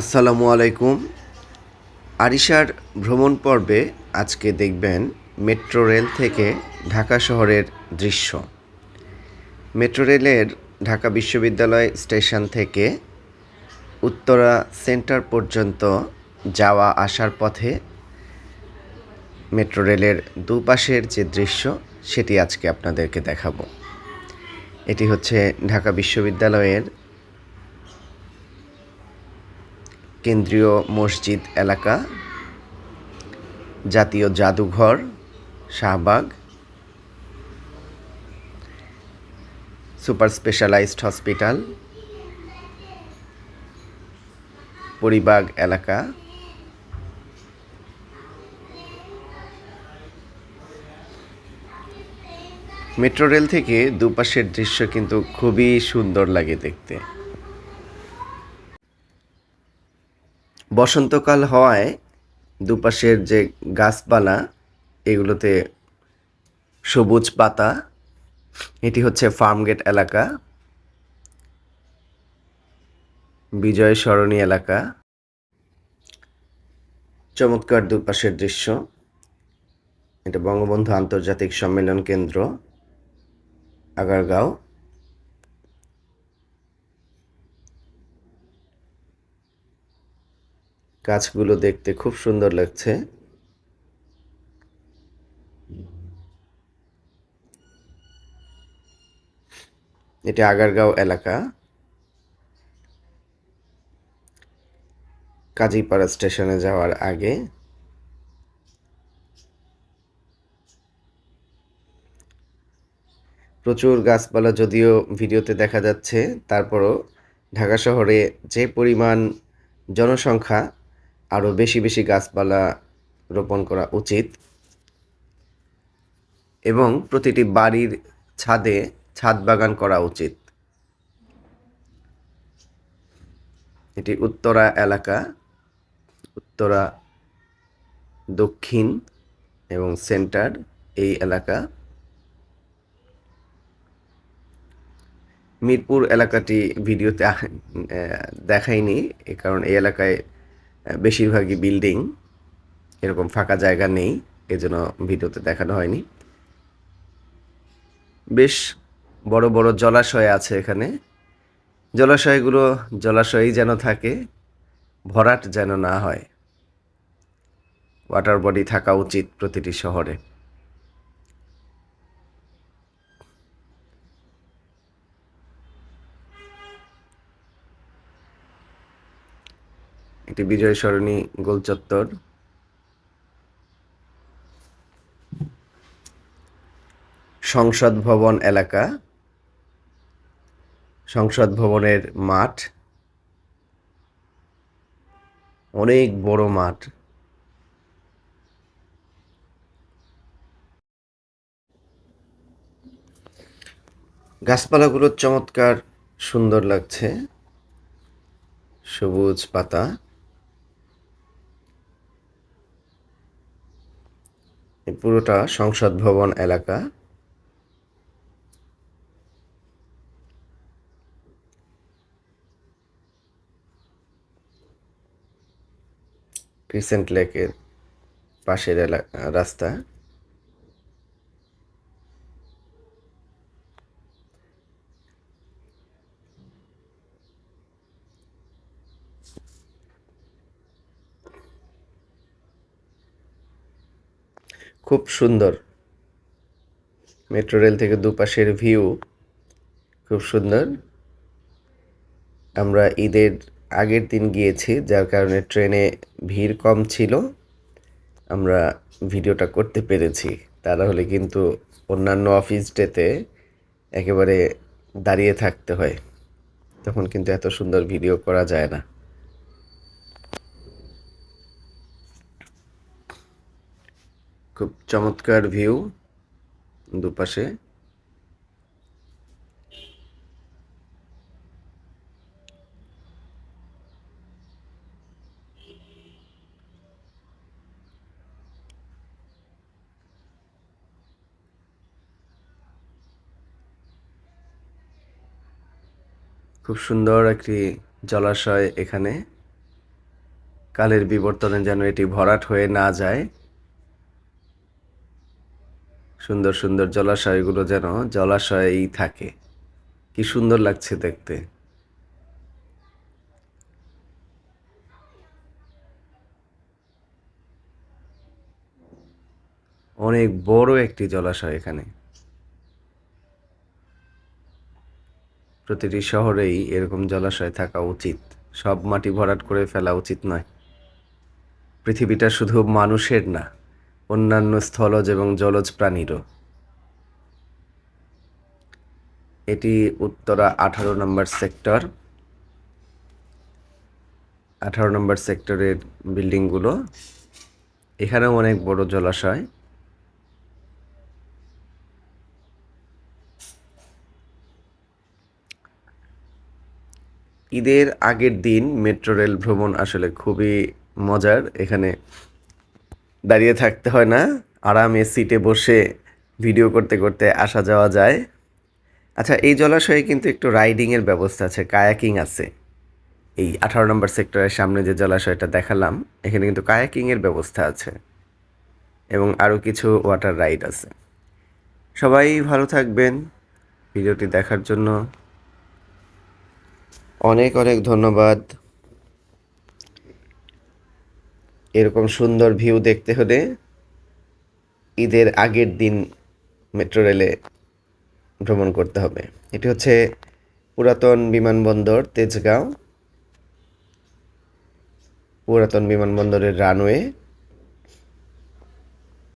আসসালামু আলাইকুম। আরিশার ভ্রমণ পর্বে আজকে দেখবেন মেট্রো রেল থেকে ঢাকা শহরের দৃশ্য। মেট্রো রেলের ঢাকা বিশ্ববিদ্যালয় স্টেশন থেকে উত্তরা সেন্টার পর্যন্ত যাওয়া আসার পথে মেট্রো রেলের দুপাশের যে দৃশ্য, সেটি আজকে আপনাদেরকে দেখাবো। এটি হচ্ছে ঢাকা বিশ্ববিদ্যালয়ের কেন্দ্রীয় মসজিদ এলাকা, জাতীয় জাদুঘর, Shahbag super specialized hospital, Paribagh এলাকা, মেট্রো রেল থেকে দুপাশের দৃশ্য কিন্তু খুবই সুন্দর লাগে দেখতে। বসন্তকাল হওয়ায় দুপাশের যে গাছপালা, এগুলোতে সবুজ পাতা, এটি হচ্ছে ফার্মগেট এলাকা। বিজয় সরণী এলাকা। চমৎকার দুপাশের দৃশ্য। এটা বঙ্গবন্ধু আন্তর্জাতিক সম্মেলন কেন্দ্র, আগারগাঁও। গাছগুলো দেখতে খুব সুন্দর লাগছে। এটি আগারগাঁও এলাকা। কাজীপাড়া স্টেশনে যাওয়ার আগে। প্রচুর গাছপালা যদিও ভিডিওতে দেখা যাচ্ছে, তারপরও ঢাকা শহরে যে পরিমাণ জনসংখ্যা আরও বেশি বেশি গাছপালা রোপণ করা উচিত। এবং প্রতিটি বাড়ির ছাদে ছাদ বাগান করা উচিত। এটি উত্তরা এলাকা, উত্তরা দক্ষিণ এবং সেন্টার এই এলাকা। মিরপুর এলাকাটি ভিডিওতে দেখাইনি কারণ এই এলাকায় বেশিরভাগই বিল্ডিং এরকম ফাঁকা জায়গা নেই, এজন্য ভিডিওতে দেখানো হয়নি। বেশ বড় বড় জলাশয় আছে এখানে। জলাশয়গুলো, জলাশয়ই যেন থাকে, ভরাট যেন না হয়। ওয়াটার বডি থাকা উচিত প্রতিটি শহরে। একটি বিজয় সরণী গোল চত্বর। সংসদ ভবন এলাকা। সংসদ ভবনের মাঠ। অনেক বড় মাঠ। গাছপালাগুলো চমৎকার, সুন্দর লাগছে। সবুজ পাতা। পুরোটা সংসদ ভবন এলাকা। ক্রিসেন্ট লেকের পাশের এলাকা রাস্তা। খুব সুন্দর। মেট্রো রেল থেকে দুপাশের ভিউ খুব সুন্দর। আমরা ঈদের আগের দিন গিয়েছি, যার কারণে ট্রেনে ভিড় কম ছিল। আমরা ভিডিওটা করতে পেরেছি। তা না হলে কিন্তু অন্যান্য অফিস ডেতে একেবারে দাঁড়িয়ে থাকতে হয়। তখন কিন্তু এত সুন্দর ভিডিও করা যায় না। খুব চমৎকার ভিউ দুপাশে। খুব সুন্দর একটি জলাশয় এখানে। কালের বিবর্তনে যেন এটি ভরাট হয়ে না যায়। সুন্দর সুন্দর জলাশয়গুলো যেন জলাশয়েই থাকে। কি সুন্দর লাগছে দেখতে। অনেক বড় একটি জলাশয় এখানে। প্রতিটি শহরেই এরকম জলাশয় থাকা উচিত। সব মাটি ভরাট করে ফেলা উচিত নয়। পৃথিবীটা শুধু মানুষের না। অন্যান্য স্থলজ এবং জলজ প্রাণীরও। এটি উত্তরা আঠারো নম্বর সেক্টর। আঠারো নম্বর সেক্টরের বিল্ডিংগুলো। এখানেও অনেক বড় জলাশয়। ঈদের আগের দিন মেট্রো রেল ভ্রমণ আসলে খুবই মজার। এখানে দাঁড়িয়ে থাকতে হয় না। আরামে সিটে বসে ভিডিও করতে করতে আসা যাওয়া যায়। আচ্ছা এই জলাশয়ে কিন্তু একটু রাইডিংয়ের ব্যবস্থা আছে কায়াকিং আছে। এই আঠারো নম্বর সেক্টরের সামনে যে জলাশয়টা দেখালাম, এখানে কিন্তু কায়াকিংয়ের ব্যবস্থা আছে এবং আরও কিছু ওয়াটার রাইড আছে। সবাই ভালো থাকবেন। ভিডিওটি দেখার জন্য অনেক অনেক ধন্যবাদ। এরকম সুন্দর ভিউ দেখতে হলে ঈদের আগের দিন মেট্রো রেলে ভ্রমণ করতে হবে। এটি হচ্ছে পুরাতন বিমানবন্দর তেজগাঁও। পুরাতন বিমানবন্দরের রানওয়ে।